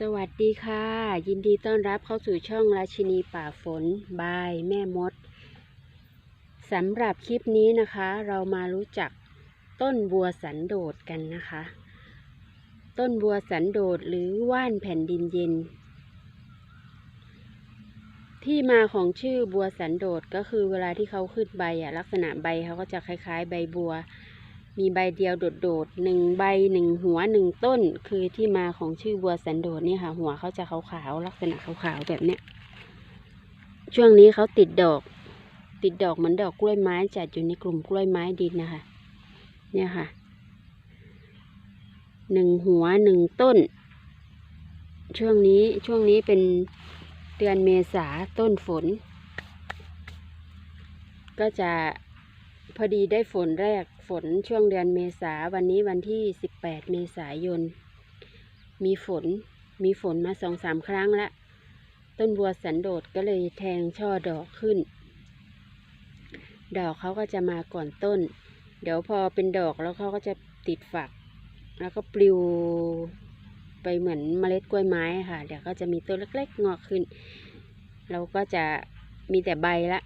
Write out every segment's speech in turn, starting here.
สวัสดีค่ะ ยินดีต้อนรับเข้าสู่ช่องราชินีป่าฝนบายแม่มดสำหรับคลิปนี้นะคะ เรามารู้จักต้นบัวสันโดษกันนะคะ ต้นบัวสันโดษหรือว่านแผ่นดินเย็น ที่มาของชื่อบัวสันโดษก็คือเวลาที่เขาขึ้นใบอะลักษณะใบเขาก็จะคล้าย ๆ ใบบัว มีใบเดียวโดดๆหนึ่งใบหนึ่งหัวหนึ่งต้น คือที่มาของชื่อบัวสันโดษนี่ค่ะ หัวเขาจะขาวๆลักษณะขาวๆแบบเนี้ย ช่วงนี้เขาติดดอก ติดดอกเหมือนดอกกล้วยไม้จัดอยู่ในกลุ่มกล้วยไม้ดินนะคะ เนี่ยค่ะหนึ่งหัวหนึ่งต้น ช่วงนี้ช่วงนี้เป็นเดือนเมษาต้นฝน ก็จะพอดีได้ฝนแรก ฝนช่วงเดือนเมษาวันนี้วันที่ 18 เมษายน มีฝนมีฝนมาสองสามครั้งละ ต้นบัวสันโดษก็เลยแทงช่อดอกขึ้น ดอกเขาก็จะมาก่อนต้น เดี๋ยวพอเป็นดอกแล้วเขาก็จะติดฝัก แล้วก็ปลิวไปเหมือนเมล็ดกล้วยไม้ค่ะ เดี๋ยวก็จะมีต้นเล็กๆงอกขึ้น เราก็จะมีแต่ใบละ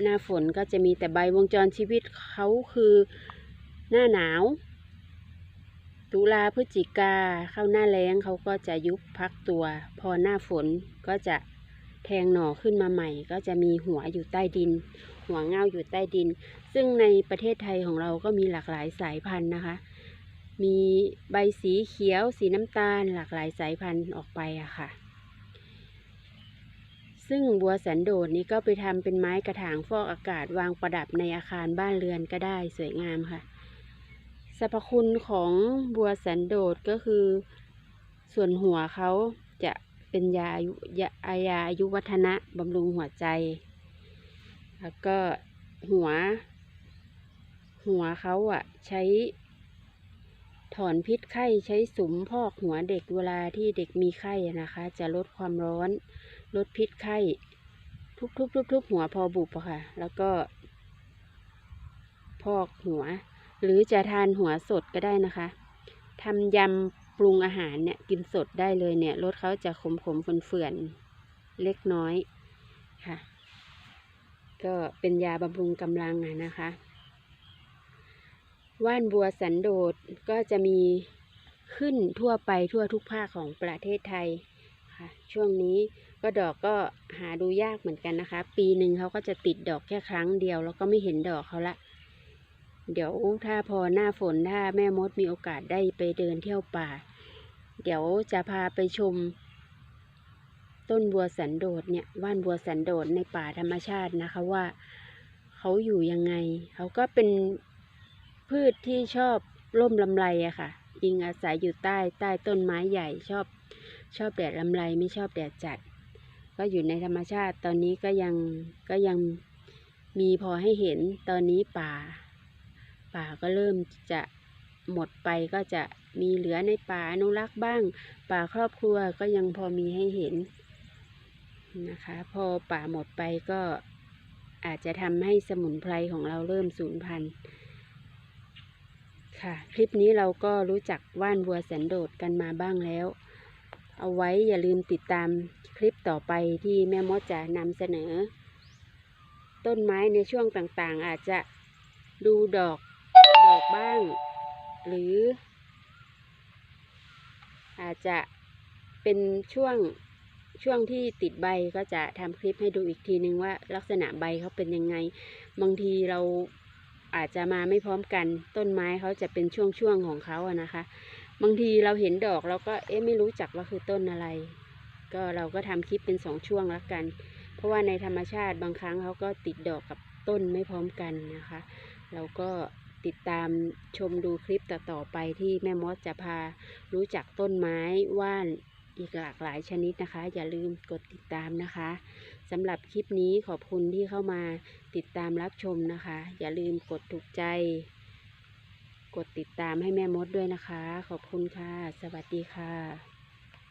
หน้าฝนก็จะมีแต่ใบวงจรชีวิตเขาคือหน้าหนาว ตุลาพฤศจิกาเข้าหน้าแล้งเขาก็จะยุบพักตัว พอหน้าฝนก็จะแทงหน่อขึ้นมาใหม่ ก็จะมีหัวอยู่ใต้ดิน หัวเงาอยู่ใต้ดิน ซึ่งในประเทศไทยของเราก็มีหลากหลายสายพันธุ์นะคะ มีใบสีเขียวสีน้ำตาลหลากหลายสายพันธุ์ออกไปอะค่ะ ซึ่งบัวสันโดษนี้ก็ไปทำเป็นไม้กระถางฟอกอากาศวางประดับในอาคารบ้านเรือนก็ได้สวยงามค่ะสรรพคุณของบัวสันโดษก็คือ ส่วนหัวเขาจะเป็นยาอายุยายาอายุวัฒนะบำรุงหัวใจ แล้วก็หัว หัวเขาอะใช้ ถอนพิษไข้ใช้สุมพอกหัวเด็กเวลาที่เด็กมีไข้นะคะ จะลดความร้อน ลดพิษไข้ ทุบๆๆๆหัวพอบุบอะค่ะ แล้วก็ พอกหัว หรือจะทานหัวสดก็ได้นะคะทำยำปรุงอาหารเนี่ยกินสดได้เลยเนี่ยรสเขาจะขมขมๆเฟื่อนเล็กน้อยค่ะ ก็เป็นยาบำรุงกำลังอะนะคะ ว่านบัวสันโดษก็จะมีขึ้นทั่วไปทั่วทุกภาคของประเทศไทยค่ะ ช่วงนี้ ก็ดอกก็หาดูยากเหมือนกันนะคะ ปีหนึ่งเขาก็จะติดดอกแค่ครั้งเดียว แล้วก็ไม่เห็นดอกเขาละ เดี๋ยวถ้าพอหน้าฝนถ้าแม่มดมีโอกาสได้ไปเดินเที่ยวป่า เดี๋ยวจะพาไปชม ต้นบัวสันโดษเนี่ยว่านบัวสันโดษในป่าธรรมชาตินะคะว่าเขาอยู่ยังไง เขาก็เป็นพืชที่ชอบร่มลำไรอะค่ะยิงอาศัยอยู่ใต้ใต้ต้นไม้ใหญ่ชอบชอบแดดลำไรไม่ชอบแดดจัด ก็อยู่ในธรรมชาติตอนนี้ก็ยังก็ยังมีพอให้เห็นตอนนี้ป่า ป่าก็เริ่มจะหมดไปก็จะมีเหลือในป่าอนุรักษ์บ้าง ป่าครอบครัวก็ยังพอมีให้เห็นนะคะ พอป่าหมดไปก็อาจจะทำให้สมุนไพรของเราเริ่มสูญพันธุ์ค่ะ คลิปนี้เราก็รู้จักว่านบัวแสนโดดกันมาบ้างแล้ว เอาไว้อย่าลืมติดตามคลิปต่อไปที่แม่มดจะนำเสนอ ต้นไม้ในช่วงต่างๆ อาจจะดูดอกดอกบ้าง หรือ อาจจะเป็นช่วงช่วงที่ติดใบก็จะทำคลิปให้ดูอีกทีนึงว่าลักษณะใบเขาเป็นยังไง บางทีเราอาจจะมาไม่พร้อมกัน ต้นไม้เขาจะเป็นช่วงๆของเขาอะนะคะ บางทีเราเห็นดอกเราก็เอ๊ะไม่รู้จักว่าคือต้นอะไร ก็เราก็ทำคลิปเป็นสองช่วงล้วกัน เพราะว่าในธรรมชาติบางครั้งเขาก็ติดดอกกับต้นไม่พร้อมกันนะคะ เราก็ติดตามชมดูคลิปต่อๆไปที่แม่มดจะพารู้จักต้นไม้ว่านอีกหลากหลายชนิดนะคะ อย่าลืมกดติดตามนะคะสำหรับคลิปนี้ขอบคุณที่เข้ามาติดตามรับชมนะคะ อย่าลืมกดถูกใจ กดติดตามให้แม่มดด้วยนะคะ ขอบคุณค่ะ สวัสดีค่ะ